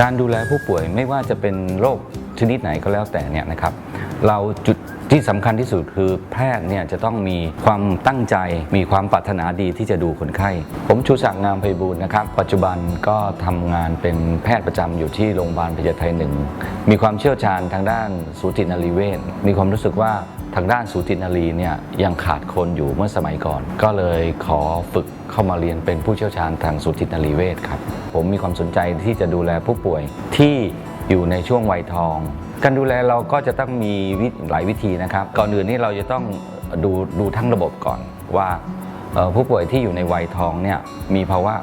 การดูแลผู้ป่วยไม่ว่าจะเป็นโรคชนิดไหนก็แล้วแต่เนี่ยนะครับ เราจุดที่สำคัญที่สุดคือแพทย์เนี่ยจะต้องมีความตั้งใจมีความปรารถนาดีที่จะดูคนไข้ ผมชูศักดิ์งามไพบูลนะครับ ปัจจุบันก็ทำงานเป็นแพทย์ประจำอยู่ที่โรงพยาบาลพญาไทหนึ่งมีความเชี่ยวชาญทางด้านสูตินรีเวชมีความรู้สึกว่าทางด้านสูตินรีเนี่ยยังขาดคนอยู่เมื่อสมัยก่อน ก็เลยขอฝึกเข้ามาเรียนเป็นผู้เชี่ยวชาญทางสูตินรีเวชครับ ผมมีความสนใจที่จะดูแลผู้ป่วยที่อยู่ในช่วงวัยทอง การดูแลเราก็จะต้องมีหลายวิธีนะครับ ก่อนอื่นนี่เราจะต้องดูดูทั้งระบบก่อนว่าผู้ป่วยที่อยู่ในวัยทองเนี่ยมีภาวะ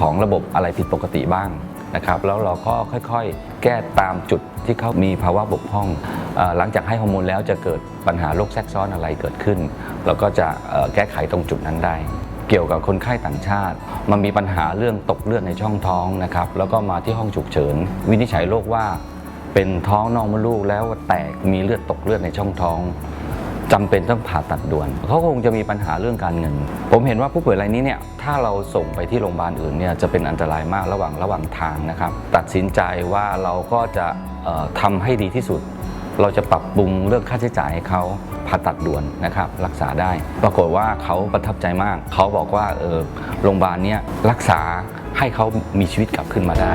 ของระบบอะไรผิดปกติบ้างนะครับแล้วเราก็ค่อยๆ แก้ตามจุดที่เขามีภาวะบกพร่องอหลังจากให้ฮอร์โมนแล้วจะเกิดปัญหาโรคแทรกซ้อนอะไรเกิดขึ้น เราก็จะแก้ไขตรงจุดนั้นได้ เกี่ยวกับคนไข้ต่างชาติ มันมีปัญหาเรื่องตกเลือดในช่องท้องนะครับแล้วก็มาที่ห้องฉุกเฉิน วินิจฉัยโรคว่า เป็นท้องนอกมดลูกแล้วแตกมีเลือดตกเลือดในช่องท้องจำเป็นต้องผ่าตัดด่วน เขาคงจะมีปัญหาเรื่องการเงิน ผมเห็นว่าผู้ป่วยรายนี้เนี่ย ถ้าเราส่งไปที่โรงพยาบาลอื่นเนี่ย จะเป็นอันตรายมากระหว่างระหว่างทางนะครับ ตัดสินใจว่าเราก็จะเอ่อทำให้ดีที่สุด เราจะปรับปรุงเรื่องค่าใช้จ่ายให้เขาผ่าตัดด่วนนะครับรักษาได้ ปรากฏว่าเขาประทับใจมาก เขาบอกว่าเออโรงพยาบาลเนี้ยรักษาให้เขามีชีวิตกลับขึ้นมาได้